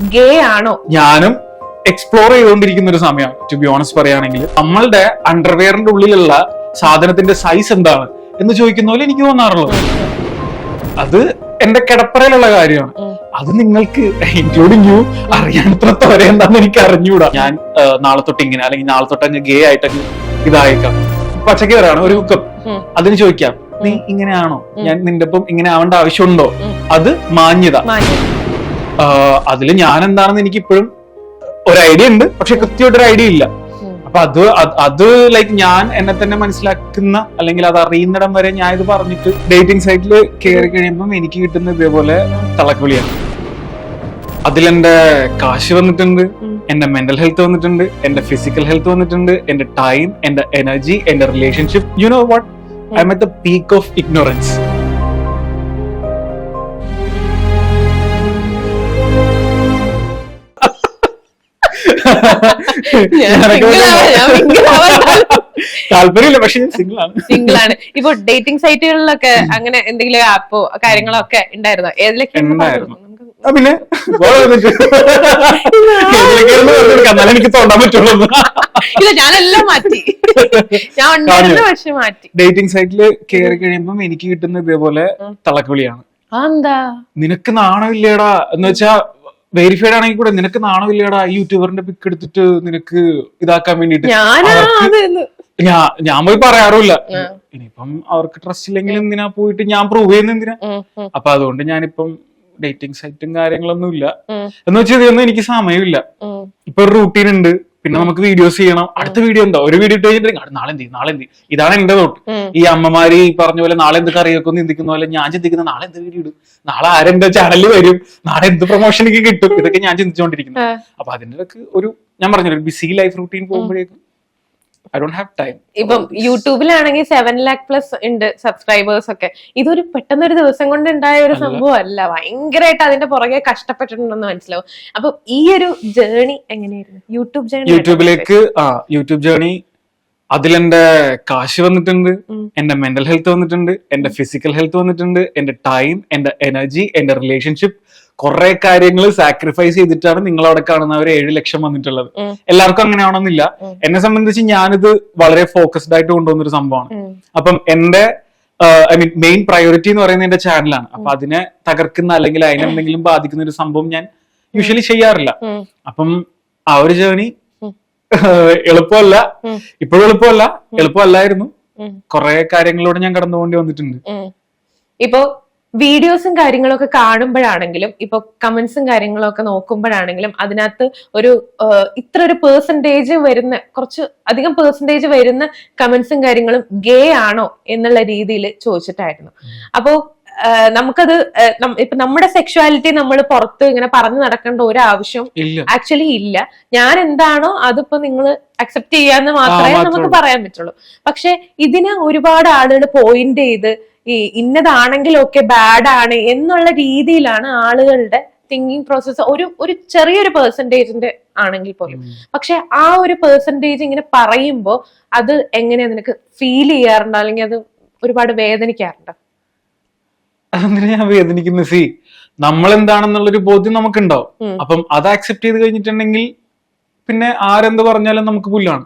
ഗേ ആണോ ഞാനും എക്സ്പ്ലോർ ചെയ്തുകൊണ്ടിരിക്കുന്ന ഒരു സമയമാണ് ടു ബി ഓണസ്റ്റ് പറയുകയാണെങ്കിൽ നമ്മളുടെ അണ്ടർവെയറിന്റെ ഉള്ളിലുള്ള സാധനത്തിന്റെ സൈസ് എന്താണ്? എന്ന് ചോദിക്കുന്ന പോലെ എനിക്ക് തോന്നാറുള്ളത്. അത് എന്റെ കിടപ്പറയിലുള്ള കാര്യമാണ്. അത് നിങ്ങൾക്ക് ഇൻക്ലൂഡിങ് യു അറിയാനത്ര വരെ എന്താന്ന് എനിക്ക് അറിഞ്ഞൂടാ ഞാൻ നാളെ തൊട്ട് ഇങ്ങനെ അല്ലെങ്കിൽ നാളെ തൊട്ട് അങ്ങ് ഗേ ആയിട്ടങ്ങ് ഇതായേക്കാം. പച്ചക്ക് വരാണ് ഒരു കുക്കം. അതിന് ചോദിക്കാം നീ ഇങ്ങനെയാണോ? ഞാൻ നിന്റെ ഒപ്പം ഇങ്ങനെ ആവേണ്ട ആവശ്യമുണ്ടോ? അത് മാന്യത. മാന്യം അതിൽ ഞാൻ എന്താണെന്ന് എനിക്ക് ഇപ്പോഴും ഒരു ഐഡിയ ഉണ്ട്. പക്ഷെ കൃത്യമായിട്ട് ഒരു ഐഡിയ ഇല്ല. അപ്പൊ അത് അത് ലൈക്ക് ഞാൻ എന്നെ തന്നെ മനസ്സിലാക്കുന്ന അല്ലെങ്കിൽ അത് അറിയുന്നിടം വരെ ഞാൻ ഇത് പറഞ്ഞിട്ട് ഡേറ്റിംഗ് സൈറ്റിൽ കയറി കഴിയുമ്പം എനിക്ക് കിട്ടുന്ന ഇതേപോലെ തളക്കുവിളിയാണ് അതിലെന്റെ കാശ് വന്നിട്ടുണ്ട്. എന്റെ മെന്റൽ ഹെൽത്ത് വന്നിട്ടുണ്ട്. എന്റെ ഫിസിക്കൽ ഹെൽത്ത് വന്നിട്ടുണ്ട്. എന്റെ ടൈം എന്റെ എനർജി എന്റെ relationship you know what I'm at the peak of ignorance താല്പര്യമില്ല പക്ഷെ ഞാൻ സിംഗിൾ ആണ്. സിംഗിൾ ആണ്. ഇപ്പൊ ഡേറ്റിംഗ് സൈറ്റുകളിലൊക്കെ അങ്ങനെ എന്തെങ്കിലും ആപ്പോ കാര്യങ്ങളോ ഒക്കെ ഉണ്ടായിരുന്നോ? ഏതിലൊക്കെ. പിന്നെ എനിക്ക് തോണ്ടാൻ പറ്റുള്ളൂ. ഇല്ല ഞാനെല്ലാം മാറ്റി. ഞാൻ പക്ഷെ മാറ്റി. ഡേറ്റിംഗ് സൈറ്റിൽ കയറി കഴിയുമ്പം എനിക്ക് കിട്ടുന്ന ഇതേപോലെ തളക്കുവിളിയാണ്. നിനക്ക് നാണമില്ലേടാ? എന്ന് വെച്ചാ വെരിഫൈഡ് ആണെങ്കിൽ കൂടെ നിനക്ക് നാണമില്ലേടാ ഈ യൂട്യൂബറിന്റെ പിക്ക് എടുത്തിട്ട് നിനക്ക് ഇതാക്കാൻ വേണ്ടിട്ട്. ഞാൻ ഞാൻ പോയി പറയാറില്ല. ഇനിയിപ്പം അവർക്ക് ട്രസ്റ്റ് ഇല്ലെങ്കിൽ എന്തിനാ പോയിട്ട് ഞാൻ പ്രൂവ് ചെയ്യുന്ന എന്തിനാ? അപ്പൊ അതുകൊണ്ട് ഞാനിപ്പം ഡേറ്റിംഗ് സൈറ്റും കാര്യങ്ങളൊന്നും ഇല്ല എന്ന് വെച്ചാൽ ഇതൊന്നും എനിക്ക് സമയമില്ല. ഇപ്പൊ ഒരു റൂട്ടീൻ ഉണ്ട്. പിന്നെ നമുക്ക് വീഡിയോസ് ചെയ്യണം. അടുത്ത വീഡിയോ എന്താ? ഒരു വീഡിയോ ഇട്ട് കഴിഞ്ഞിട്ട് നാളെ എന്ത് നാളെ എന്ത് ഇതാണ് എന്റെ തോട്ട് ഈ അമ്മമാര് ഈ പറഞ്ഞ പോലെ നാളെ എന്ത് കറിയൊക്കെ ചിന്തിക്കുന്ന പോലെ ഞാൻ ചിന്തിക്കുന്ന നാളെ എന്ത് വീഡിയോ ഇടും? നാളെ ആരെന്താ ചാനലിൽ വരും? നാളെ എന്ത് പ്രൊമോഷൻ എനിക്ക് കിട്ടും? ഇതൊക്കെ ഞാൻ ചിന്തിച്ചുകൊണ്ടിരിക്കുന്നു ആ. അപ്പൊ അതിന്റെ ഒരു ഞാൻ പറഞ്ഞു ബിസി ലൈഫ് റൂട്ടീൻ പോകുമ്പോഴേക്കും ഐ ഡോണ്ട് ഹാവ് ടൈം ഇപ്പം യൂട്യൂബിലാണെങ്കിൽ സെവൻ ലാക്ക് പ്ലസ് ഉണ്ട് സബ്സ്ക്രൈബേഴ്സ് ഒക്കെ. ഇതൊരു പെട്ടെന്ന് ഒരു ദിവസം കൊണ്ട് ഉണ്ടായ ഒരു സംഭവം അല്ല ഭയങ്കരമായിട്ട് അതിന്റെ പുറകെ കഷ്ടപ്പെട്ടിട്ടുണ്ടെന്ന് മനസ്സിലാവും. അപ്പൊ ഈ ഒരു ജേണി എങ്ങനെയായിരുന്നു? യൂട്യൂബ് ജേണി യൂട്യൂബിലേക്ക് ആ യൂട്യൂബ് ജേണി അതിലെന്റെ കാശ് വന്നിട്ടുണ്ട്. എന്റെ മെന്റൽ ഹെൽത്ത് വന്നിട്ടുണ്ട് എന്റെ ഫിസിക്കൽ ഹെൽത്ത് വന്നിട്ടുണ്ട് എന്റെ ടൈം എന്റെ എനർജി എന്റെ റിലേഷൻഷിപ്പ് കുറെ കാര്യങ്ങൾ സാക്രിഫൈസ് ചെയ്തിട്ടാണ് നിങ്ങൾ അവിടെ കാണുന്ന ഒരു ഏഴ് ലക്ഷം വന്നിട്ടുള്ളത്. എല്ലാവർക്കും അങ്ങനെ ആവണമെന്നില്ല. എന്നെ സംബന്ധിച്ച് ഞാനിത് വളരെ ഫോക്കസ്ഡ് ആയിട്ട് കൊണ്ടുവന്ന ഒരു സംഭവമാണ് അപ്പം എന്റെ ഐ മീൻ മെയിൻ പ്രയോറിറ്റി എന്ന് പറയുന്നത് എന്റെ ചാനലാണ് അപ്പൊ അതിനെ തകർക്കുന്ന അല്ലെങ്കിൽ അതിനെന്തെങ്കിലും ബാധിക്കുന്ന ഒരു സംഭവം ഞാൻ യൂഷ്വലി ചെയ്യാറില്ല. അപ്പം ആ ഒരു ജേണി. എളുപ്പമല്ല. ഇപ്പോഴും എളുപ്പമല്ല. എളുപ്പമല്ലായിരുന്നു. കുറെ കാര്യങ്ങളിലൂടെ ഞാൻ കടന്നുപോകേണ്ടി വന്നിട്ടുണ്ട്. ഇപ്പൊ വീഡിയോസും കാര്യങ്ങളൊക്കെ കാണുമ്പോഴാണെങ്കിലും ഇപ്പൊ കമന്റ്സും കാര്യങ്ങളൊക്കെ നോക്കുമ്പോഴാണെങ്കിലും അതിനകത്ത് ഒരു ഇത്ര ഒരു പേഴ്സന്റേജ് വരുന്ന കുറച്ച് അധികം പേഴ്സന്റേജ് വരുന്ന കമന്റ്സും കാര്യങ്ങളും ഗേ ആണോ എന്നുള്ള രീതിയിൽ ചോദിച്ചിട്ടായിരുന്നു. അപ്പോ നമുക്കത് ഇപ്പൊ നമ്മുടെ സെക്ഷുവാലിറ്റി നമ്മൾ പുറത്ത് ഇങ്ങനെ പറഞ്ഞു നടക്കേണ്ട ഒരു ആവശ്യം ആക്ച്വലി ഇല്ല. ഞാൻ എന്താണോ അതിപ്പോ നിങ്ങൾ അക്സെപ്റ്റ് ചെയ്യാന്ന് മാത്രമേ നമുക്ക് പറയാൻ പറ്റുള്ളൂ. പക്ഷെ ഇതിന് ഒരുപാട് ആളുകൾ പോയിന്റ് ചെയ്ത് ഈ ഇന്നതാണെങ്കിലൊക്കെ ബാഡ് ആണ് എന്നുള്ള രീതിയിലാണ് ആളുകളുടെ തിങ്കിങ് പ്രോസസ് ഒരു ഒരു ചെറിയൊരു പെർസെന്റേജിന്റെ ആണെങ്കിൽ പോലും. പക്ഷെ ആ ഒരു പെർസെന്റേജ് ഇങ്ങനെ പറയുമ്പോൾ അത് എങ്ങനെയാ നിനക്ക് ഫീൽ ചെയ്യാറുണ്ടോ? അല്ലെങ്കിൽ അത് ഒരുപാട് വേദനിക്കാറുണ്ടോ? ഞാൻ വേദനിക്കുന്ന. സി നമ്മൾ എന്താണെന്നുള്ളൊരു ബോധ്യം നമുക്കുണ്ടാവും ഉം. അപ്പം അത് ആക്സെപ്റ്റ് ചെയ്ത് കഴിഞ്ഞിട്ടുണ്ടെങ്കിൽ പിന്നെ ആരെന്ത് പറഞ്ഞാലും നമുക്ക് പുല്ലാണ്.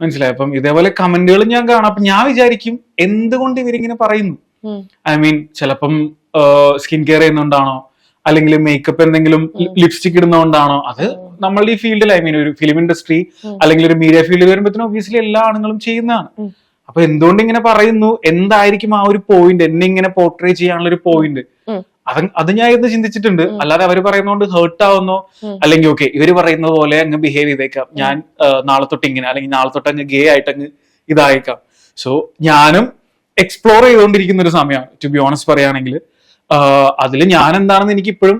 മനസ്സിലായി? അപ്പം ഇതേപോലെ കമന്റുകൾ ഞാൻ കാണാം. അപ്പൊ ഞാൻ വിചാരിക്കും എന്തുകൊണ്ട് ഇവരിങ്ങനെ പറയുന്നു. ഐ മീൻ ചിലപ്പം സ്കിൻ കെയർ ചെയ്യുന്നോണ്ടാണോ? അല്ലെങ്കിൽ മേക്കപ്പ് എന്തെങ്കിലും ലിപ്സ്റ്റിക് ഇടുന്നോണ്ടാണോ? അത് നമ്മളുടെ ഈ ഫീൽഡിൽ ഐ മീൻ ഒരു ഫിലിം ഇൻഡസ്ട്രി അല്ലെങ്കിൽ ഒരു മീഡിയ ഫീൽഡിൽ വരുമ്പോഴത്തേനും ഒബ്വിയസ്ലി എല്ലാ ആണുങ്ങളും ചെയ്യുന്നതാണ്. അപ്പൊ എന്തുകൊണ്ട് ഇങ്ങനെ പറയുന്നു? എന്തായിരിക്കും ആ ഒരു പോയിന്റ് എന്നെ ഇങ്ങനെ പോർട്രേ ചെയ്യാനുള്ള ഒരു പോയിന്റ്. അത് അത് ഞാൻ ഇന്ന് ചിന്തിച്ചിട്ടുണ്ട്. അല്ലാതെ അവർ പറയുന്നതുകൊണ്ട് ഹേർട്ട് ആവുന്നോ. അല്ലെങ്കിൽ ഓക്കെ ഇവർ പറയുന്നത് പോലെ അങ്ങ് ബിഹേവ് ചെയ്തേക്കാം. ഞാൻ നാളെ തൊട്ട് ഇങ്ങനെ അല്ലെങ്കിൽ നാളെ തൊട്ട് അങ്ങ് ഗേ ആയിട്ട് അങ്ങ് ഇതായേക്കാം. സോ ഞാനും എക്സ്പ്ലോർ ചെയ്തുകൊണ്ടിരിക്കുന്ന ഒരു സമയമാണ് ടു ബി ഓണസ്റ്റ് പറയുകയാണെങ്കിൽ അതിൽ ഞാൻ എന്താണെന്ന് എനിക്ക് ഇപ്പോഴും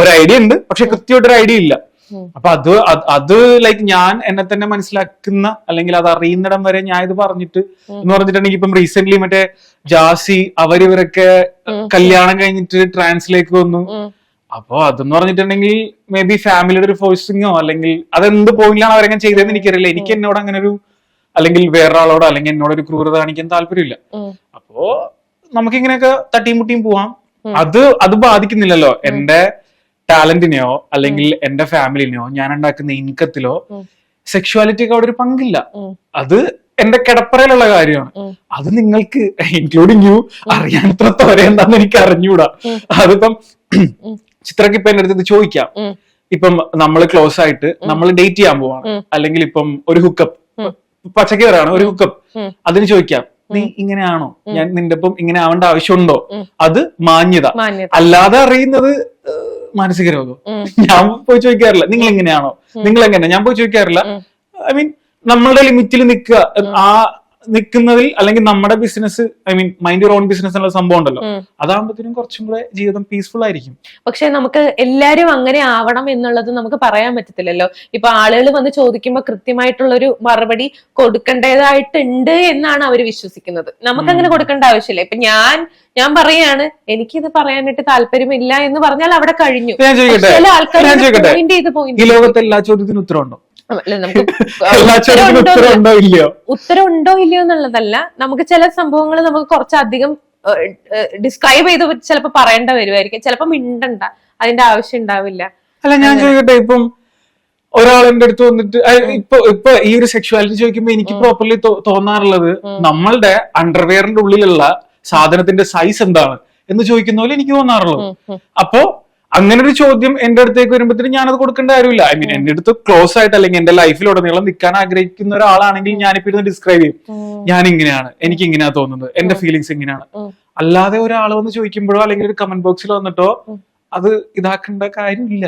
ഒരു ഐഡിയ ഉണ്ട്. പക്ഷെ കൃത്യമായിട്ട് ഒരു ഐഡിയ ഇല്ല. അപ്പൊ അത് അത് ലൈക്ക് ഞാൻ എന്നെ തന്നെ മനസ്സിലാക്കുന്ന അല്ലെങ്കിൽ അത് അറിയുന്നിടം വരെ ഞാൻ ഇത് പറഞ്ഞിട്ട് എന്ന് പറഞ്ഞിട്ടുണ്ടെങ്കിൽ ഇപ്പം റീസെന്റ് മറ്റേ ജാസി അവരിവരൊക്കെ കല്യാണം കഴിഞ്ഞിട്ട് ട്രാൻസിലേക്ക് വന്നു. അപ്പൊ അതെന്ന് പറഞ്ഞിട്ടുണ്ടെങ്കിൽ മേ ബി ഫാമിലിയുടെ ഒരു ഫോഴ്സിങ്ങോ അല്ലെങ്കിൽ അതെന്ത് പോയിന്റിലാണ് അവരങ്ങനെ ചെയ്തതെന്ന് എനിക്കറിയില്ല. എനിക്ക് എന്നോട് അങ്ങനെ ഒരു അല്ലെങ്കിൽ വേറൊരാളോട് അല്ലെങ്കിൽ എന്നോട് ഒരു ക്രൂരത കാണിക്കാൻ താല്പര്യമില്ല. അപ്പോ നമുക്കിങ്ങനെയൊക്കെ തട്ടിയും മുട്ടിയും പോവാം. അത് അത് ബാധിക്കുന്നില്ലല്ലോ. എന്റെ ടാലന്റിനെയോ അല്ലെങ്കിൽ എന്റെ ഫാമിലിനെയോ ഞാൻ ഉണ്ടാക്കുന്ന ഇൻകത്തിലോ. സെക്ഷുവാലിറ്റിക്ക് അവിടെ ഒരു പങ്കില്ല. അത് എന്റെ കിടപ്പറയിലുള്ള കാര്യമാണ്. അത് നിങ്ങൾക്ക് ഇൻക്ലൂഡിങ് യു അറിയാനത്ര വരെ എന്താന്ന് എനിക്ക് അറിഞ്ഞൂടാ. അതിപ്പം. ചിത്രക്ക് ഇപ്പൊ എന്റെ അടുത്ത് ചോദിക്കാം. ഇപ്പം നമ്മൾ ക്ലോസ് ആയിട്ട് നമ്മൾ ഡേറ്റ് ചെയ്യാൻ പോവാണ്. അല്ലെങ്കിൽ ഇപ്പം ഒരു ഹുക്കപ്പ്. പച്ചക്ക് പറയാണ് ഒരു ഹുക്കപ്പ്. അതിന് ചോദിക്കാം നീ ഇങ്ങനെയാണോ? ഞാൻ നിന്റെ ഒപ്പം ഇങ്ങനെ ആവേണ്ട ആവശ്യമുണ്ടോ? അത് മാന്യത. അല്ലാതെ അറിയുന്നത് മാനസിക രോഗം. ഞാൻ പോയി ചോദിക്കാറില്ല. നിങ്ങൾ എങ്ങനെയാണോ നിങ്ങൾ എങ്ങനെയാ ഞാൻ പോയി ചോദിക്കാറില്ല. ഐ മീൻ നമ്മളുടെ ലിമിറ്റിൽ നിൽക്കുക. ആ നിൽക്കുന്നതിൽ അല്ലെങ്കിൽ നമ്മുടെ business I mean mind your own business എന്നുള്ള സംഭവം ഉണ്ടല്ലോ. അതാകുമ്പോഴത്തേനും കുറച്ചും കൂടെ ജീവിതം പീസ്ഫുൾ ആയിരിക്കും. പക്ഷെ നമുക്ക് എല്ലാരും അങ്ങനെ ആവണം എന്നുള്ളത് നമുക്ക് പറയാൻ പറ്റത്തില്ലല്ലോ. ഇപ്പൊ ആളുകൾ വന്ന് ചോദിക്കുമ്പോൾ കൃത്യമായിട്ടുള്ള ഒരു മറുപടി കൊടുക്കേണ്ടതായിട്ടുണ്ട് എന്നാണ് അവർ വിശ്വസിക്കുന്നത്. നമുക്ക് അങ്ങനെ കൊടുക്കേണ്ട ആവശ്യമില്ല. ഇപ്പൊ ഞാൻ ഞാൻ പറയാണ് എനിക്കിത് പറയാനായിട്ട് താല്പര്യമില്ല എന്ന് പറഞ്ഞാൽ അവിടെ കഴിഞ്ഞു. ചില ആൾക്കാർ ഈ ലോകത്തെ എല്ലാ ചോദ്യത്തിനും ഉത്തരവുണ്ടോ നമുക്ക് ഉത്തരം ഉണ്ടോ ഇല്ലയോ? എന്നുള്ളതല്ല. നമുക്ക് ചില സംഭവങ്ങൾ നമുക്ക് കുറച്ചധികം ഡിസ്ക്രൈബ് ചെയ്ത് ചിലപ്പോ പറയേണ്ട വരുമായിരിക്കും ചിലപ്പോ മിണ്ടണ്ട. അതിന്റെ ആവശ്യം ഉണ്ടാവില്ല. അല്ല ഞാൻ ചോദിക്കട്ടെ ഇപ്പം ഒരാൾ എന്റെ അടുത്ത് വന്നിട്ട് ഇപ്പൊ ഇപ്പൊ ഈ ഒരു സെക്ഷുവാലിറ്റി ചോദിക്കുമ്പോ എനിക്ക് പ്രോപ്പർലി തോന്നാറുള്ളത് നമ്മളുടെ അണ്ടർവെയറിന്റെ ഉള്ളിലുള്ള സാധനത്തിന്റെ സൈസ് എന്താണ് എന്ന് ചോദിക്കുന്ന പോലെ എനിക്ക് ഉം. അപ്പോ അങ്ങനെ ഒരു ചോദ്യം എന്റെ അടുത്തേക്ക് വരുമ്പോഴത്തേക്ക് ഞാനത് കൊടുക്കേണ്ട കാര്യമില്ല. ഐ മീൻ എന്റെ അടുത്ത് ക്ലോസ് ആയിട്ട് അല്ലെങ്കിൽ എന്റെ ലൈഫിലുടനീളം നിൽക്കാൻ ആഗ്രഹിക്കുന്ന ഒരാളാണെങ്കിൽ ഞാനിപ്പോ ഇരുന്ന് ഡിസ്ക്രൈബ് ചെയ്യും. ഞാൻ ഇങ്ങനെയാണ് എനിക്ക് ഇങ്ങനെയാ തോന്നുന്നത്. എന്റെ ഫീലിങ്സ് ഇങ്ങനെയാണ്. അല്ലാതെ ഒരാൾ വന്ന് ചോദിക്കുമ്പോഴോ അല്ലെങ്കിൽ ഒരു കമന്റ് ബോക്സിൽ വന്നിട്ടോ അത് ഇതാക്കേണ്ട കാര്യമില്ല.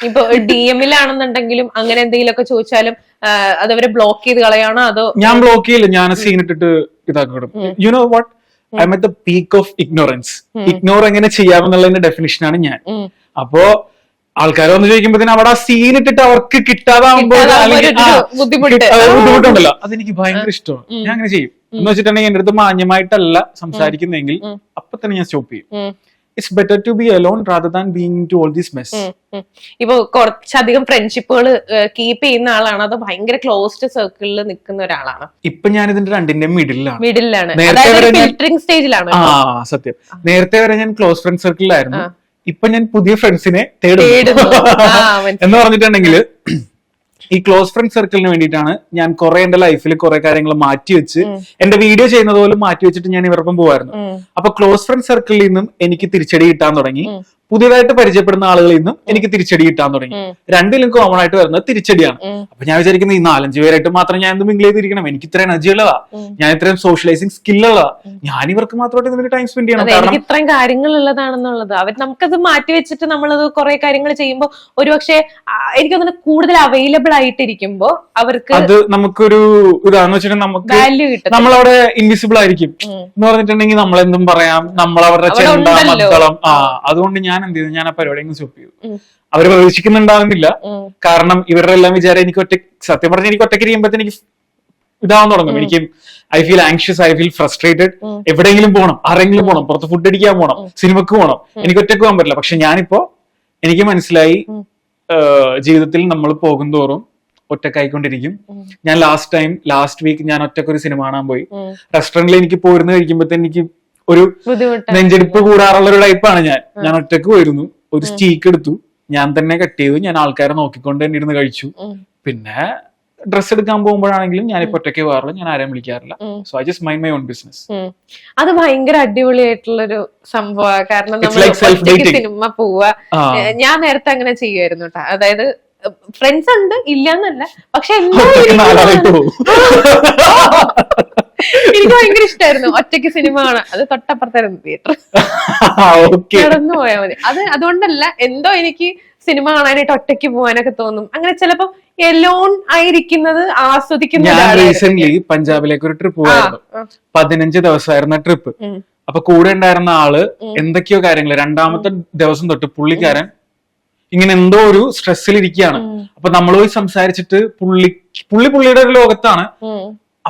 ഇപ്പൊ ഡി എമ്മിലാണെന്നുണ്ടെങ്കിലും അങ്ങനെ എന്തെങ്കിലും ഒക്കെ ചോദിച്ചാലും അതവരെ ബ്ലോക്ക് ചെയ്ത് കളയാണോ അതോ ഞാൻ ബ്ലോക്ക് ചെയ്യില്ല. ഞാൻ സീൻ ഇട്ടിട്ട് ഇതാക്കണം you know what I'm at the peak of ignorance ignore എങ്ങനെ ചെയ്യാമെന്നുള്ളതിന്റെ ഡെഫിനിഷനാണ് ഞാൻ. അപ്പോ ആൾക്കാർ വന്ന് ചോദിക്കുമ്പോഴത്തേനും അവിടെ ആ സീൻ ഇട്ടിട്ട് അവർക്ക് കിട്ടാതാവുമ്പോൾ ബുദ്ധിമുട്ടുണ്ടല്ലോ. അതെനിക്ക് ഭയങ്കര ഇഷ്ടമാണ്. ഞാൻ അങ്ങനെ ചെയ്യും. എന്ന് വെച്ചിട്ടുണ്ടെങ്കിൽ എന്റെ അടുത്ത് മാന്യമായിട്ടല്ല സംസാരിക്കുന്നെങ്കിൽ അപ്പൊ തന്നെ ഞാൻ സ്റ്റോപ്പ് ചെയ്യും. It's better to be alone rather than being to all this mess. ഇപ്പൊ കുറച്ചധികം ഫ്രണ്ട്ഷിപ്പുകൾ കീപ്പ് ചെയ്യുന്ന ആളാണ് അത് ഭയങ്കര ക്ലോസ്ഡ് സർക്കിളിൽ നിൽക്കുന്ന ഒരാളാണ് ഇപ്പൊ ഞാൻ ഇതിന്റെ രണ്ടിന്റെ മിഡിലാണ് മിഡിലാണ് ഫിൽറ്ററിംഗ് സ്റ്റേജിലാണ് ആ സത്യം നേരത്തെ വരെ ഞാൻ ക്ലോസ് ഫ്രണ്ട് സർക്കിളിലായിരുന്നു. ഇപ്പൊ ഞാൻ പുതിയ ഫ്രണ്ട്സിനെ തേടുന്നു. മനസ്സിലായി. എന്ന് പറഞ്ഞിട്ടുണ്ടെങ്കിൽ ഈ ക്ലോസ് ഫ്രണ്ട് സർക്കിളിന് വേണ്ടിയിട്ടാണ് ഞാൻ കുറെ എന്റെ ലൈഫിൽ കുറെ കാര്യങ്ങൾ മാറ്റി വെച്ച് എന്റെ വീഡിയോ ചെയ്യുന്നത് പോലും മാറ്റി വെച്ചിട്ട് ഞാൻ ഇവർക്കും പോവായിരുന്നു. അപ്പൊ ക്ലോസ് ഫ്രണ്ട് സർക്കിളിൽ നിന്നും എനിക്ക് തിരിച്ചടി കിട്ടാൻ തുടങ്ങി. പുതിയതായിട്ട് പരിചയപ്പെടുന്ന ആളുകളിൽ നിന്നും എനിക്ക് തിരിച്ചടി കിട്ടാൻ തുടങ്ങി. രണ്ടിലും കോമൺ ആയിട്ട് വരുന്നത് തിരിച്ചടിയാണ്. അപ്പൊ ഞാൻ വിചാരിക്കുന്നത് ഈ നാലഞ്ച് പേരായിട്ട് മാത്രം ഞാൻ എന്ത് മിങ്കിൾ ചെയ്തിരിക്കണം. എനിക്ക് ഇത്ര എനർജി ഉള്ളതാ. ഞാൻ ഇത്രയും സോഷ്യലൈസിങ് സ്കിൽ ഉള്ളതാ. ഞാൻ ഇവർക്ക് മാത്രമായിട്ട് ഇതിനൊരു ടൈം സ്പെൻഡ് ചെയ്യണം. കാരണം എനിക്ക് ഇത്രയും കാര്യങ്ങൾ ഉള്ളതാണെന്നുള്ളത്. അവർ നമുക്കത് മാറ്റി വെച്ചിട്ട് നമ്മളത് കുറെ കാര്യങ്ങൾ ചെയ്യുമ്പോൾ ഒരുപക്ഷെ എനിക്ക് തോന്നുന്നു കൂടുതൽ അവൈലബിൾ ആയിട്ടിരിക്കുമ്പോ അവർക്ക് അത് നമുക്കൊരു ഇതാന്ന് വെച്ചിട്ടുണ്ടെങ്കിൽ നമുക്ക് വാല്യൂ കിട്ടും നമ്മളവിടെ ഇൻവിസിബിൾ ആയിരിക്കും. എന്ന് പറഞ്ഞിട്ടുണ്ടെങ്കിൽ നമ്മൾ എന്തും പറയാം. നമ്മൾ അവരുടെ ചെണ്ട ഉണ്ടല്ലോ. ആ അതുകൊണ്ട് ഞാൻ എന്ത് ചെയ്തു ഞാൻ ആ പരിപാടി അങ്ങ് സ്റ്റോപ്പ് ചെയ്തു അവർ പ്രതീക്ഷിക്കുന്നുണ്ടാവുന്നില്ല. കാരണം ഇവരുടെ എല്ലാം വിചാരം എനിക്ക് ഒറ്റ സത്യം പറഞ്ഞ എനിക്ക് ഒറ്റയ്ക്ക് ചെയ്യുമ്പോഴത്തേക്ക് എനിക്ക് ഇതാവാൻ തുടങ്ങും. എനിക്ക് I feel anxious I feel frustrated. എവിടെയെങ്കിലും പോകണം. ആരെങ്കിലും പോകണം. പുറത്ത് ഫുഡ് അടിക്കാൻ പോകണം. സിനിമക്ക് പോകണം. എനിക്ക് ഒറ്റയ്ക്ക് പോകാൻ പറ്റില്ല. പക്ഷെ ഞാനിപ്പോ എനിക്ക് മനസ്സിലായി ജീവിതത്തിൽ നമ്മൾ പോകുന്തോറും ഒറ്റക്കായിക്കൊണ്ടിരിക്കും. ഞാൻ ലാസ്റ്റ് ടൈം ലാസ്റ്റ് വീക്ക് ഞാൻ ഒറ്റക്കൊരു സിനിമ കാണാൻ പോയി. റെസ്റ്റോറന്റിൽ എനിക്ക് പോയിരുന്നു കഴിക്കുമ്പോഴത്തെ എനിക്ക് ഒരു നെഞ്ചെടുപ്പ് കൂടാറുള്ള ഒരു ടൈപ്പാണ് ഞാൻ. ഞാൻ ഒറ്റയ്ക്ക് പോയിരുന്നു. ഒരു സ്റ്റീക്ക് എടുത്തു. ഞാൻ തന്നെ കട്ട് ചെയ്തു. ഞാൻ ആൾക്കാരെ നോക്കിക്കൊണ്ട് തന്നെ ഇരുന്ന് കഴിച്ചു. പിന്നെ ഡ്രസ് എടുക്കാൻ പോകുമ്പോഴാണെങ്കിലും ഞാൻ ഇപ്പൊ ഒറ്റയ്ക്ക് പോകാറില്ല. ഞാൻ ആരെയും വിളിക്കാറില്ല. So I just mind my own business അത് ഭയങ്കര അടിപൊളിയായിട്ടുള്ളൊരു സംഭവമാണ് കാരണം നമ്മൾ. സിനിമ പോവാ. ഞാൻ നേരത്തെ അങ്ങനെ ചെയ്യുമായിരുന്നു കേട്ടോ അതായത് ഫ്രണ്ട്സ് ഉണ്ട് ഇല്ല എന്നല്ല പക്ഷെ എനിക്ക് ഭയങ്കര ഇഷ്ടമായിരുന്നു ഒറ്റയ്ക്ക് സിനിമ കാണാൻ. അത് തൊട്ടപ്പുറത്തായിരുന്നു തിയേറ്റർ കിടന്നു പോയാൽ മതി. അത് അതുകൊണ്ടല്ല എന്തോ എനിക്ക് സിനിമ കാണാനായിട്ട് ഒറ്റയ്ക്ക് പോകാനൊക്കെ തോന്നും. അങ്ങനെ ചിലപ്പോ എലോൺ ആയിരിക്കുന്നത് ആസ്വദിക്കുന്ന ഞാൻ റീസെന്റ് പഞ്ചാബിലേക്ക് ഒരു ട്രിപ്പ് പോയിരുന്നു പോയായിരുന്നു പതിനഞ്ച് ദിവസമായിരുന്ന ട്രിപ്പ് അപ്പൊ കൂടെ ഉണ്ടായിരുന്ന ആൾ. എന്തൊക്കെയോ കാര്യങ്ങൾ രണ്ടാമത്തെ ദിവസം തൊട്ട് പുള്ളിക്കാരൻ ഇങ്ങനെ എന്തോ ഒരു സ്ട്രെസ്സിൽ ഇരിക്കുകയാണ് അപ്പൊ നമ്മൾ പോയി സംസാരിച്ചിട്ട് പുള്ളി പുള്ളി പുള്ളിയുടെ ഒരു ലോകത്താണ്.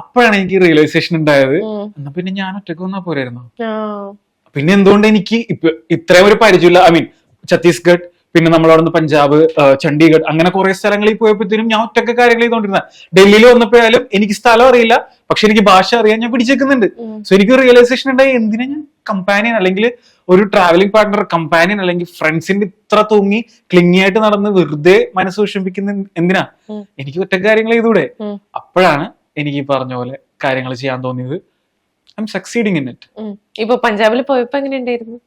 അപ്പോഴാണ് എനിക്ക് റിയലൈസേഷൻ ഉണ്ടായത്. എന്നാ പിന്നെ ഞാൻ ഒറ്റയ്ക്ക് വന്നാ പോരായിരുന്നു? പിന്നെ എന്തുകൊണ്ട് എനിക്ക് ഇപ്പൊ ഇത്രയും ഒരു പരിചയമില്ല? ഐ മീൻ ഛത്തീസ്ഗഡ് പിന്നെ നമ്മളവിടെ നിന്ന് പഞ്ചാബ് ചണ്ഡീഗഡ് അങ്ങനെ കുറെ സ്ഥലങ്ങളിൽ പോയപ്പോഴത്തേനും ഞാൻ ഒറ്റയ്ക്ക് കാര്യങ്ങൾ ചെയ്തോണ്ടിരുന്ന. ഡൽഹിയിൽ വന്നപ്പോഴായാലും എനിക്ക് സ്ഥലം അറിയില്ല. പക്ഷെ എനിക്ക് ഭാഷ അറിയാൻ ഞാൻ പിടിച്ചേക്കുന്നുണ്ട്. സോ എനിക്ക് റിയലൈസേഷൻ ഉണ്ടായി. എന്തിനാ ഞാൻ കമ്പാനിയൻ അല്ലെങ്കിൽ ഒരു ട്രാവലിംഗ് പാർട്ണർ കമ്പാനിയൻ അല്ലെങ്കിൽ ഫ്രണ്ട്സിന്റെ ഇത്ര തൂങ്ങി ക്ലിങ്ങിയായിട്ട് നടന്ന് വെറുതെ മനസ്സ് വിഷമിക്കുന്ന എന്തിനാ? എനിക്ക് ഒറ്റ കാര്യങ്ങൾ ചെയ്തൂടെ അപ്പോഴാണ് എനിക്ക് ഈ പറഞ്ഞ പോലെ കാര്യങ്ങൾ ചെയ്യാൻ തോന്നിയത്. I'm succeeding in it. ഇപ്പൊ പഞ്ചാബിൽ പോയപ്പോ എങ്ങനെ ഉണ്ടായിരുന്നു?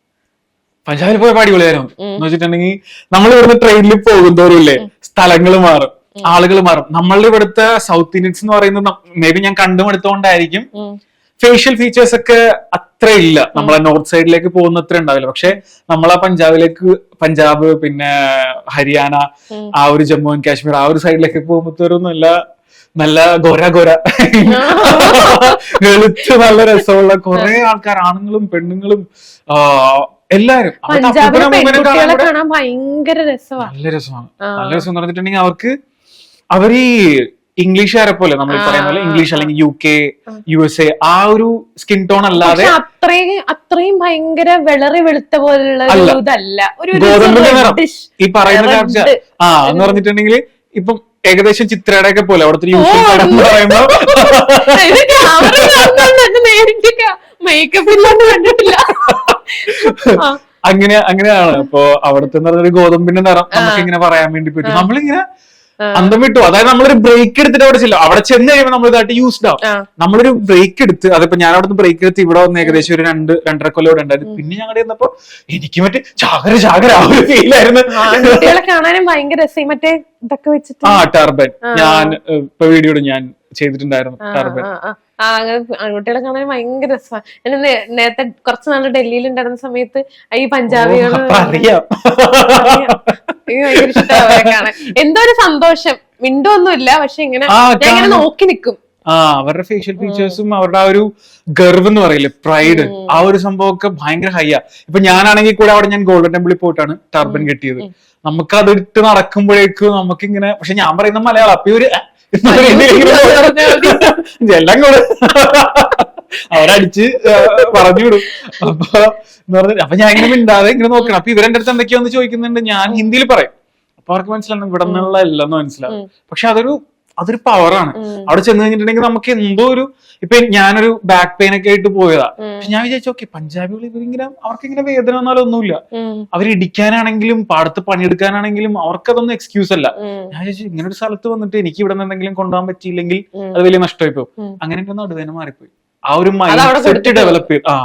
പഞ്ചാബിൽ പോയപ്പോ അടിപൊളിയായിരുന്നു. എന്ന് വെച്ചിട്ടുണ്ടെങ്കിൽ നമ്മൾ ഇവിടുന്ന് ട്രെയിനിൽ പോകുന്തോറും ഇല്ലേ? സ്ഥലങ്ങൾ മാറും. ആളുകൾ മാറും. നമ്മളുടെ ഇവിടുത്തെ സൗത്ത് ഇന്ത്യൻസ് എന്ന് പറയുന്നത് മേ ബി ഞാൻ കണ്ടുമെടുത്തോണ്ടായിരിക്കും എടുത്തോണ്ടായിരിക്കും ഫേഷ്യൽ ഫീച്ചേഴ്സ് ഒക്കെ അത്ര ഇല്ല. നമ്മളെ നോർത്ത് സൈഡിലേക്ക് പോകുന്ന അത്ര ഉണ്ടാവില്ല. പക്ഷെ നമ്മളെ പഞ്ചാബിലേക്ക് പഞ്ചാബ് പിന്നെ ഹരിയാന ആ ഒരു ജമ്മു ആൻഡ് കാശ്മീർ ആ ഒരു സൈഡിലേക്ക് പോകുമ്പോഴത്തേരൊന്നും നല്ല ഗോര ഗോര. വെളുത്ത് നല്ല രസമുള്ള കുറെ ആൾക്കാർ ആണുങ്ങളും പെണ്ണുങ്ങളും എല്ലാരും. ഭയങ്കര രസമാണ് നല്ല രസമാണ്. നല്ല രസം എന്ന് പറഞ്ഞിട്ടുണ്ടെങ്കിൽ അവർക്ക് അവർ ഈ ഇംഗ്ലീഷുകാരെ പോലെ നമ്മൾ പറയുന്ന പോലെ ഇംഗ്ലീഷ്. അല്ലെങ്കിൽ U K U S A ആ ഒരു സ്കിൻ ടോൺ അല്ലാതെ അത്രയും അത്രയും ഭയങ്കര വെളറി വെളുത്ത പോലുള്ള ഇതല്ല. ഈ പറയുന്ന ആ എന്ന് പറഞ്ഞിട്ടുണ്ടെങ്കിൽ ഇപ്പം ഏകദേശം ചിത്രയുടെ ഒക്കെ പോലെ അവിടുത്തെ യൂസ് യൂഷ്വൽ പടം എന്ന് പറയുമ്പോ. ഇത് എന്നെ മേക്കപ്പ് ഇല്ലാണ്ട് കണ്ടിട്ടില്ല. ആ. അങ്ങനെ അങ്ങനെയാണ്. അപ്പൊ അവിടുത്തെ എന്ന് ഗോതമ്പിന്റെ നിറം നമുക്ക് ഇങ്ങനെ പറയാൻ വേണ്ടി പറ്റും. നമ്മളിങ്ങനെ. അന്തം വിട്ടു. അതായത് നമ്മളൊരു ബ്രേക്ക് എടുത്തിട്ട് അവിടെ ചെല്ലും. അവിടെ ചെന്ന് കഴിയുമ്പോൾ നമ്മൾ ഇതായിട്ട് യൂസ്ഡ് ആവും. നമ്മളൊരു ബ്രേക്ക് എടുത്ത് അതിപ്പോ ഞാൻ അവിടെ നിന്ന് ബ്രേക്ക് എടുത്ത് ഇവിടെ വന്ന് ഏകദേശം ഒരു രണ്ട് രണ്ടര കൊല്ലം ഇവിടെ ഉണ്ടായിരുന്നു. പിന്നെ ഞങ്ങളുടെ ചെന്നപ്പോ എനിക്ക് മറ്റേ ചാകര ചാകര ആ ഒരു ഫീലായിരുന്നു കാണാനും ഭയങ്കര രസം മറ്റേ ഇതൊക്കെ വെച്ചിട്ട്. ആ ടർബൻ ഞാൻ ഇപ്പൊ വീഡിയോ ഞാൻ ചെയ്തിട്ടുണ്ടായിരുന്നു ടർബൻ ആ, ആൺകുട്ടികളെ കാണാൻ ഭയങ്കര രസമാണ് ഞാൻ നേരത്തെ കുറച്ച് നാൾ ഡൽഹിയിൽ ഉണ്ടായിരുന്ന സമയത്ത് ഈ പഞ്ചാബികൾ ഭയങ്കര ഇഷ്ടമാണ് കാണാൻ. എന്തോ ഒരു സന്തോഷം. മിണ്ടൊന്നുമില്ല പക്ഷെ ഇങ്ങനെ ഞാൻ ഇങ്ങനെ നോക്കി നിൽക്കും ആ അവരുടെ ഫേഷ്യൽ ഫീച്ചേഴ്സും അവരുടെ ആ ഒരു ഗർവ് എന്ന് പറയില്ലേ പ്രൈഡ് ആ ഒരു സംഭവമൊക്കെ ഭയങ്കര ഹൈയാ ഇപ്പൊ ഞാനാണെങ്കിൽ കൂടെ അവിടെ ഞാൻ ഗോൾഡൻ ടെമ്പിളിൽ പോയിട്ടാണ് ടർബൻ കെട്ടിയത്. നമുക്ക് അതിട്ട് നടക്കുമ്പോഴേക്കും നമുക്കിങ്ങനെ പക്ഷെ ഞാൻ പറയുന്ന മലയാളം. അപ്പൊ പറയുന്നത് എല്ലാം കൂടെ അവരടിച്ച് പറഞ്ഞു വിടും അപ്പൊ എന്ന് പറഞ്ഞ അപ്പൊ ഞാൻ ഇങ്ങനെ മിണ്ടാതെ ഇങ്ങനെ നോക്കണം. അപ്പൊ ഇവരെന്റെ അടുത്ത് എന്തൊക്കെയാന്ന് ചോദിക്കുന്നുണ്ട്. ഞാൻ ഹിന്ദിയിൽ പറയും. അപ്പൊ അവർക്ക് മനസ്സിലാവും ഇവിടെ നിന്നുള്ള എല്ലാം മനസ്സിലാവും. പക്ഷെ അതൊരു അതൊരു പവറാണ് അവിടെ ചെന്ന് കഴിഞ്ഞിട്ടുണ്ടെങ്കിൽ നമുക്ക് എന്തോ ഒരു ഇപ്പൊ ഞാനൊരു ബാക്ക് പെയിൻ ഒക്കെ ആയിട്ട് പോയതാ. പക്ഷെ ഞാൻ വിചാരിച്ചു ഓക്കെ പഞ്ചാബികൾ ഇവരിങ്ങനെ അവർക്ക് ഇങ്ങനെ വേദന വന്നാലും ഒന്നുമില്ല. അവർ ഇടിക്കാനാണെങ്കിലും പാടത്ത് പണിയെടുക്കാനാണെങ്കിലും അവർക്കതൊന്നും എക്സ്ക്യൂസ് അല്ല. ഞാൻ വിചാരിച്ചു ഇങ്ങനെ ഒരു സ്ഥലത്ത് വന്നിട്ട് എനിക്ക് ഇവിടെ നിന്ന് എന്തെങ്കിലും കൊണ്ടുപോകാൻ പറ്റിയില്ലെങ്കിൽ അത് വലിയ നഷ്ടമായി പോകും. അങ്ങനെ എനിക്ക് അടുവേന മാറിപ്പോയി. ആ ഒരു മൈൻഡ് സെറ്റ് ഡെവലപ്പ് ചെയ്ത് ആ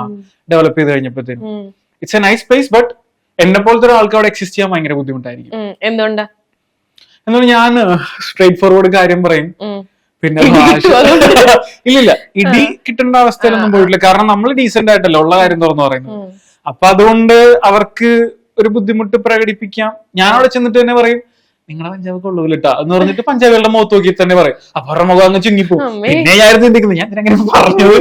ഡെവലപ്പ് ചെയ്ത് കഴിഞ്ഞപ്പോഴത്തേനും. It's a nice place but എന്നെ പോലത്തെ ഒരാൾക്ക് അവിടെ എക്സിസ്റ്റ് ചെയ്യാൻ ഭയങ്കര ബുദ്ധിമുട്ടായിരിക്കും. എന്തുകൊണ്ടാ? എന്നാൽ ഞാൻ സ്ട്രേറ്റ് ഫോർവേഡ് കാര്യം പറയും. പിന്നെ? ഇല്ലില്ല ഇടി കിട്ടേണ്ട അവസ്ഥയിലൊന്നും പോയിട്ടില്ല. കാരണം നമ്മൾ ഡീസെന്റ് ആയിട്ടല്ല ഉള്ള കാര്യം തുറന്നു പറയുന്നത്. അപ്പൊ അതുകൊണ്ട് അവർക്ക് ഒരു ബുദ്ധിമുട്ട് പ്രകടിപ്പിക്കാം. ഞാൻ അവിടെ ചെന്നിട്ട് തന്നെ പറയും നിങ്ങളെ പഞ്ചാബ് കൊള്ളൂലട്ടാ എന്ന് പറഞ്ഞിട്ട് പഞ്ചാബികളുടെ മുഖത്ത് നോക്കി തന്നെ പറയും. അപ്പൊ അവരുടെ മുഖം അങ്ങ് ചുങ്ങിപ്പോവും പിന്നെ ഞാൻ ചിന്തിക്കുന്നത്. ഞാൻ അങ്ങനെ പറഞ്ഞത്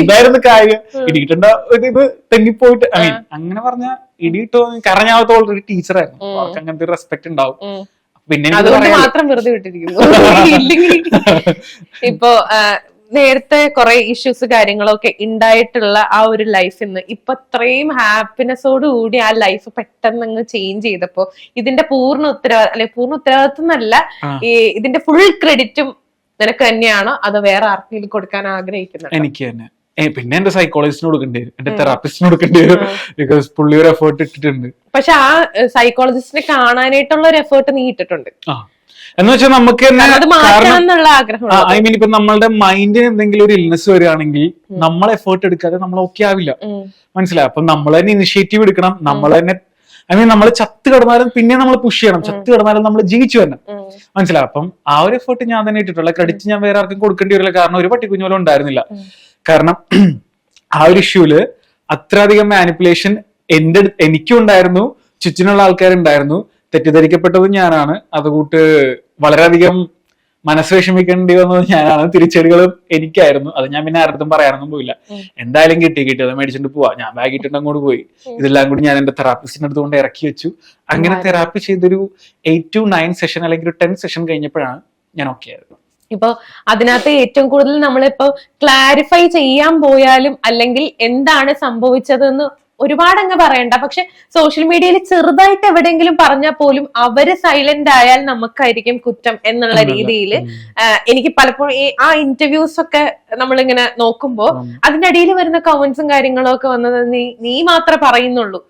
എന്തായിരുന്നു കാര്യം? ഇടിയിട്ടേണ്ട ഒരു ഇത് തെന്നിപ്പോയിട്ട് ഐ മീൻ അങ്ങനെ പറഞ്ഞ ഇടിയിട്ടോ കാരണം ഞാൻ ഓൾറെഡി ടീച്ചറായിരുന്നു. അവർക്ക് അങ്ങനത്തെ റെസ്പെക്ട് ഉണ്ടാവും. പിന്നെ അതുകൊണ്ട് മാത്രം വെറുതെ വിട്ടിരിക്കുന്നു. ഇല്ലെങ്കിൽ ഇപ്പോ നേരത്തെ കുറെ ഇഷ്യൂസ് കാര്യങ്ങളൊക്കെ ഉണ്ടായിട്ടുള്ള ആ ഒരു ലൈഫ് ഇന്ന് ഇപ്പൊ അത്രയും ഹാപ്പിനെസ്സോട് കൂടി ആ ലൈഫ് പെട്ടെന്ന് അങ്ങ് ചേഞ്ച് ചെയ്തപ്പോ ഇതിന്റെ പൂർണ ഉത്തരവാദിത്വം അല്ലെ പൂർണ ഉത്തരവാദിത്വം എന്നല്ല ഈ ഇതിന്റെ ഫുൾ ക്രെഡിറ്റും നിനക്ക് തന്നെയാണോ? അത് വേറെ ആർക്കെങ്കിലും കൊടുക്കാൻ ആഗ്രഹിക്കുന്നത് എനിക്ക് തന്നെ. പിന്നെ എന്റെ സൈക്കോളജിസ്റ്റിന് കൊടുക്കേണ്ടി വരും. എന്റെ തെറാപ്പിസ്റ്റിന് കൊടുക്കേണ്ടി വരും. ബിക്കോസ് പുള്ളി ഒരു എഫേർട്ട് ഇട്ടിട്ടുണ്ട്. പക്ഷെ ആ സൈക്കോളജിസ്റ്റിനെ കാണാനായിട്ടുള്ള ഒരു എഫേർട്ട് നീ ഇട്ടിട്ടുണ്ട്. എന്ന് വെച്ചാൽ നമുക്ക് ഐ മീൻ ഇപ്പൊ നമ്മളുടെ മൈൻഡിന് എന്തെങ്കിലും ഒരു ഇൽനെസ് വരികയാണെങ്കിൽ നമ്മൾ എഫേർട്ട് എടുക്കാതെ നമ്മൾ ഓക്കെ ആവില്ല. മനസ്സിലായി? അപ്പൊ നമ്മൾ തന്നെ ഇനിഷ്യേറ്റീവ് എടുക്കണം. നമ്മൾ തന്നെ ഐ മീൻ നമ്മൾ ചത്ത് കിടന്നാലും പിന്നെ നമ്മൾ പുഷ് ചെയ്യണം. ചത്ത് കിടന്നാലും നമ്മൾ ജീവിച്ചു വരണം മനസ്സിലായി? അപ്പം ആ ഒരു എഫേർട്ട് ഞാൻ തന്നെ ഇട്ടിട്ടുള്ള ക്രെഡിറ്റ് ഞാൻ വേറെ ആർക്കും കൊടുക്കേണ്ടി വരില്ല. കാരണം ഒരു പട്ടി കുഞ്ഞോലും ഉണ്ടായിരുന്നില്ല കാരണം ആ ഒരു ഇഷ്യൂൽ അത്രയധികം മാനിപ്പുലേഷൻ എന്റെ എനിക്കും ഉണ്ടായിരുന്നു. ചുറ്റിനുള്ള ആൾക്കാരുണ്ടായിരുന്നു. തെറ്റിദ്ധരിക്കപ്പെട്ടതും ഞാനാണ്. അതുകൂട്ട് വളരെയധികം മനസ്സ് വിഷമിക്കേണ്ടി വന്നത് ഞാനാണ്. തിരിച്ചടികൾ എനിക്കായിരുന്നു. അത് ഞാൻ പിന്നെ ആരുടെ പറയാനൊന്നും പോയില്ല. എന്തായാലും കിട്ടി കിട്ടി. അത് മേടിച്ചിട്ട് പോവാ. ഞാൻ ബാഗ് ഇട്ടിട്ട് അങ്ങോട്ട് പോയി. ഇതെല്ലാം കൂടി ഞാൻ എന്റെ തെറാപ്പിസ്റ്റിന്റെ അടുത്ത് കൊണ്ട് ഇറക്കി വെച്ചു. അങ്ങനെ. തെറാപ്പി ചെയ്തൊരു എയ്റ്റ് ടു നയൻ സെഷൻ അല്ലെങ്കിൽ ഒരു ടെൻ സെഷൻ കഴിഞ്ഞപ്പോഴാണ് ഞാൻ ഓക്കെ ആയിരുന്നു ഇപ്പൊ അതിനകത്ത് ഏറ്റവും കൂടുതൽ നമ്മളിപ്പോ ക്ലാരിഫൈ ചെയ്യാൻ പോയാലും അല്ലെങ്കിൽ എന്താണ് സംഭവിച്ചതെന്ന് ഒരുപാട് അങ്ങ് പറയണ്ട. പക്ഷെ സോഷ്യൽ മീഡിയയിൽ ചെറുതായിട്ട് എവിടെയെങ്കിലും പറഞ്ഞാൽ പോലും അവർ സൈലന്റ് ആയാൽ നമുക്കായിരിക്കും കുറ്റം എന്നുള്ള രീതിയിൽ എനിക്ക് പലപ്പോഴും ഈ ആ ഇന്റർവ്യൂസ് ഒക്കെ നമ്മളിങ്ങനെ നോക്കുമ്പോ ഉം. അതിന്റെ അടിയിൽ വരുന്ന കമന്റ്സും കാര്യങ്ങളും ഒക്കെ വന്നത് നീ നീ മാത്രമേ പറയുന്നുള്ളൂ.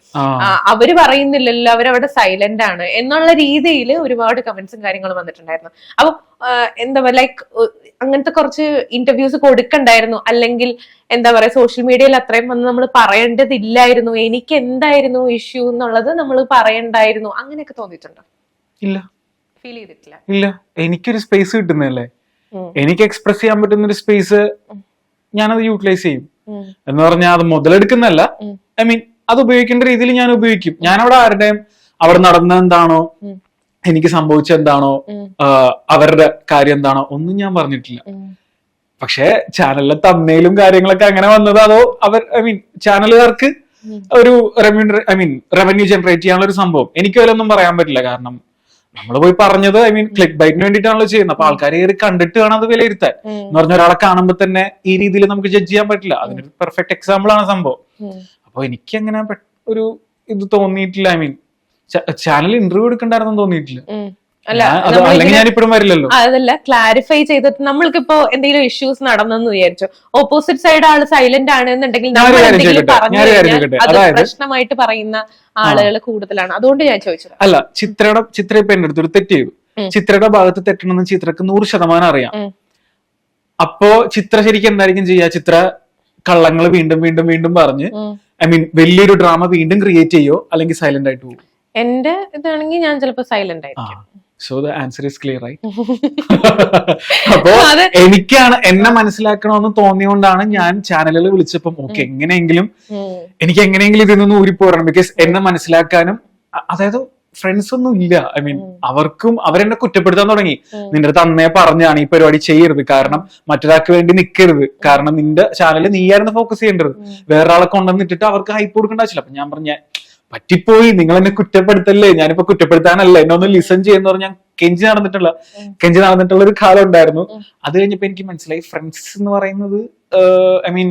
അവർ പറയുന്നില്ലല്ലോ അവരവിടെ സൈലന്റ് ആണ് എന്നുള്ള രീതിയിൽ ഒരുപാട് കമന്റ്സും കാര്യങ്ങളും വന്നിട്ടുണ്ടായിരുന്നു. അപ്പൊ എന്താ ലൈക്ക് അങ്ങനത്തെ കുറച്ച് ഇന്റർവ്യൂസ് കൊടുക്കണ്ടായിരുന്നു. അല്ലെങ്കിൽ എന്താ പറയാ സോഷ്യൽ മീഡിയയിൽ അത്രയും വന്ന് നമ്മൾ പറയേണ്ടതില്ലായിരുന്നു. എനിക്ക് എന്തായിരുന്നു ഇഷ്യൂ എന്നുള്ളത് നമ്മൾ പറയണ്ടായിരുന്നു. അങ്ങനെയൊക്കെ തോന്നിയിട്ടുണ്ടോ? ഇല്ല. ഫീൽ ചെയ്തിട്ടില്ല. ഇല്ല. എനിക്കൊരു സ്പേസ് കിട്ടുന്നല്ലേ എനിക്ക് എക്സ്പ്രസ് ചെയ്യാൻ പറ്റുന്ന ഒരു സ്പേസ് ഞാനത് യൂട്ടിലൈസ് ചെയ്യും. എന്ന് പറഞ്ഞാൽ അത് മുതലെടുക്കുന്നല്ല ഐ മീൻ അത് ഉപയോഗിക്കേണ്ട രീതിയിൽ ഞാൻ ഉപയോഗിക്കും. ഞാൻ അവിടെ ആരുടെയും അവിടെ നടന്ന എന്താണോ എനിക്ക് സംഭവിച്ച എന്താണോ അവരുടെ കാര്യം എന്താണോ ഒന്നും ഞാൻ പറഞ്ഞിട്ടില്ല. പക്ഷേ ചാനലിലെ തമ്മയിലും കാര്യങ്ങളൊക്കെ അങ്ങനെ വന്നത് അതോ അവർ ഐ മീൻ ചാനലുകാർക്ക് ഒരു revenue I mean revenue generate ചെയ്യാനുള്ള ഒരു സംഭവം. എനിക്ക് അതിലൊന്നും പറയാൻ പറ്റില്ല. കാരണം നമ്മൾ പോയി പറഞ്ഞത് ഐ മീൻ ക്ലിക്ക് ബൈറ്റിന് വേണ്ടിയിട്ടാണല്ലോ ചെയ്യുന്നത്. അപ്പൊ ആൾക്കാർ കയറി കണ്ടിട്ട് വേണം അത് വിലയിരുത്താൻ. എന്ന് പറഞ്ഞ ഒരാളെ കാണുമ്പോൾ തന്നെ ഈ രീതിയിൽ നമുക്ക് ജഡ്ജ് ചെയ്യാൻ പറ്റില്ല. അതിനൊരു പെർഫെക്റ്റ് എക്സാമ്പിൾ ആണ് സംഭവം. അപ്പൊ എനിക്ക് അങ്ങനെ ഒരു ഇത് തോന്നിയിട്ടില്ല. ഐ മീൻ ചാനൽ ഇന്റർവ്യൂ എടുക്കണ്ടായിരുന്നു തോന്നിയിട്ടില്ല. അല്ലെങ്കിൽ ഞാൻ ഇപ്പോഴും വരില്ലല്ലോ. അതല്ല ക്ലാരിഫൈ ചെയ്തിട്ട് നമ്മൾക്കിപ്പോ എന്തെങ്കിലും ഇഷ്യൂസ് നടന്നെന്ന് വിചാരിച്ചു. ഓപ്പോസിറ്റ് സൈഡ് ആൾ സൈലന്റ് ആണ് എന്നുണ്ടെങ്കിൽ നമ്മൾ എന്തെങ്കിലും പറഞ്ഞു? അത് പ്രശ്നമായിട്ട് പറയുന്ന ആളുകൾ കൂടുതലാണ്. അതുകൊണ്ട് ഞാൻ ചോദിച്ചത്. അല്ല ചിത്രയുടെ ചിത്ര ഇപ്പൊ എന്റെ അടുത്തൊരു തെറ്റ് ചെയ്തു. ചിത്രയുടെ ഭാഗത്ത് തെറ്റണമെന്ന് ചിത്രക്ക് നൂറ് ശതമാനം അറിയാം. അപ്പോ ചിത്ര ശരിക്കും എന്തായിരിക്കും ചെയ്യാ ചിത്ര കള്ളങ്ങൾ വീണ്ടും വീണ്ടും വീണ്ടും പറഞ്ഞ് ഐ മീൻ വലിയൊരു ഡ്രാമ വീണ്ടും ക്രിയേറ്റ് ചെയ്യോ? അല്ലെങ്കിൽ സൈലന്റ് ആയിട്ട് പോകും? എന്റെ ഇതാണെങ്കിൽ ഞാൻ ചിലപ്പോ സൈലന്റ് ആയിരിക്കും. So the answer is clear ആയി അപ്പോ എനിക്കാണ് എന്നെ മനസ്സിലാക്കണമെന്ന് തോന്നിയോണ്ടാണ് ഞാൻ ചാനലുകൾ വിളിച്ചപ്പം ഓക്കെ എങ്ങനെയെങ്കിലും. എനിക്ക് എങ്ങനെയെങ്കിലും ഇതിൽ നിന്ന് ഊരിപ്പോരണം ബിക്കോസ് എന്നെ മനസ്സിലാക്കാനും അതായത് ഫ്രണ്ട്സ് ഒന്നും ഇല്ല. ഐ മീൻ അവർക്കും അവരെന്നെ കുറ്റപ്പെടുത്താൻ തുടങ്ങി. നിന്റെ അടുത്ത് അന്നേ പറഞ്ഞാണ് ഈ പരിപാടി ചെയ്യരുത്. കാരണം മറ്റൊരാൾക്ക് വേണ്ടി നിൽക്കരുത് കാരണം നിന്റെ ചാനലിൽ നീയായിരുന്നു ഫോക്കസ് ചെയ്യേണ്ടത്. വേറൊരാളെ കൊണ്ടുവന്നിട്ടിട്ട് അവർക്ക് ഹൈപ്പ് കൊടുക്കേണ്ട ആവശ്യമില്ല. അപ്പൊ ഞാൻ പറഞ്ഞ പറ്റിപ്പോയി നിങ്ങൾ എന്നെ കുറ്റപ്പെടുത്തല്ലേ? ഞാനിപ്പോ കുറ്റപ്പെടുത്താനല്ല എന്നെ ഒന്ന് ലിസൺ ചെയ്യുന്ന പറഞ്ഞാൽ കെഞ്ചി നടന്നിട്ടുള്ള കെഞ്ചി നടന്നിട്ടുള്ള ഒരു കാലം ഉണ്ടായിരുന്നു. അത് കഴിഞ്ഞപ്പോ എനിക്ക് മനസ്സിലായി ഫ്രണ്ട്സ് എന്ന് പറയുന്നത് ഐ മീൻ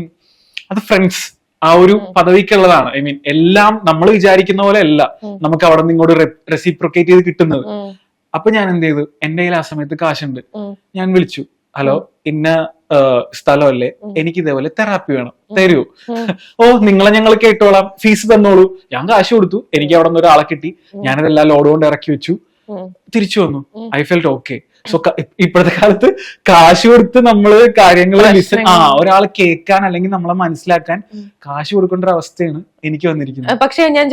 അത് ഫ്രണ്ട്സ് ആ ഒരു പദവിക്കുള്ളതാണ്. ഐ മീൻ എല്ലാം നമ്മൾ വിചാരിക്കുന്ന പോലെ അല്ല നമുക്ക് അവിടെ നിന്ന് ഇങ്ങോട്ട് റെസിപ്രൊക്കേറ്റ് ചെയ്ത് കിട്ടുന്നത്. അപ്പൊ ഞാൻ എന്ത് ചെയ്തു? എന്റെ കയ്യിൽ ആ സമയത്ത് കാശുണ്ട്. ഞാൻ വിളിച്ചു. ഹലോ ഇന്ന സ്ഥലമല്ലേ. എനിക്ക് ഇതേപോലെ തെറാപ്പി വേണം. തരൂ. ഓ നിങ്ങളെ ഞങ്ങൾ കേട്ടോളാം. ഫീസ് തന്നോളൂ. ഞാൻ കാശ് കൊടുത്തു. എനിക്ക് അവിടെ നിന്ന് ഒരാളെ കിട്ടി. ഞാനതെല്ലാം ലോഡ് കൊണ്ട് ഇറക്കി വെച്ചു. തിരിച്ചു വന്നു. I felt okay. സോ ഇപ്പോഴത്തെ കാലത്ത് കാശ് കൊടുത്ത് നമ്മൾ കാര്യങ്ങൾ ആ ഒരാളെ ഒരാൾ കേൾക്കാൻ അല്ലെങ്കിൽ നമ്മളെ മനസ്സിലാക്കാൻ. കാശ് കൊടുക്കേണ്ട ഒരു അവസ്ഥയാണ് എനിക്ക് വന്നിരിക്കുന്നത്. പക്ഷേ ഞാൻ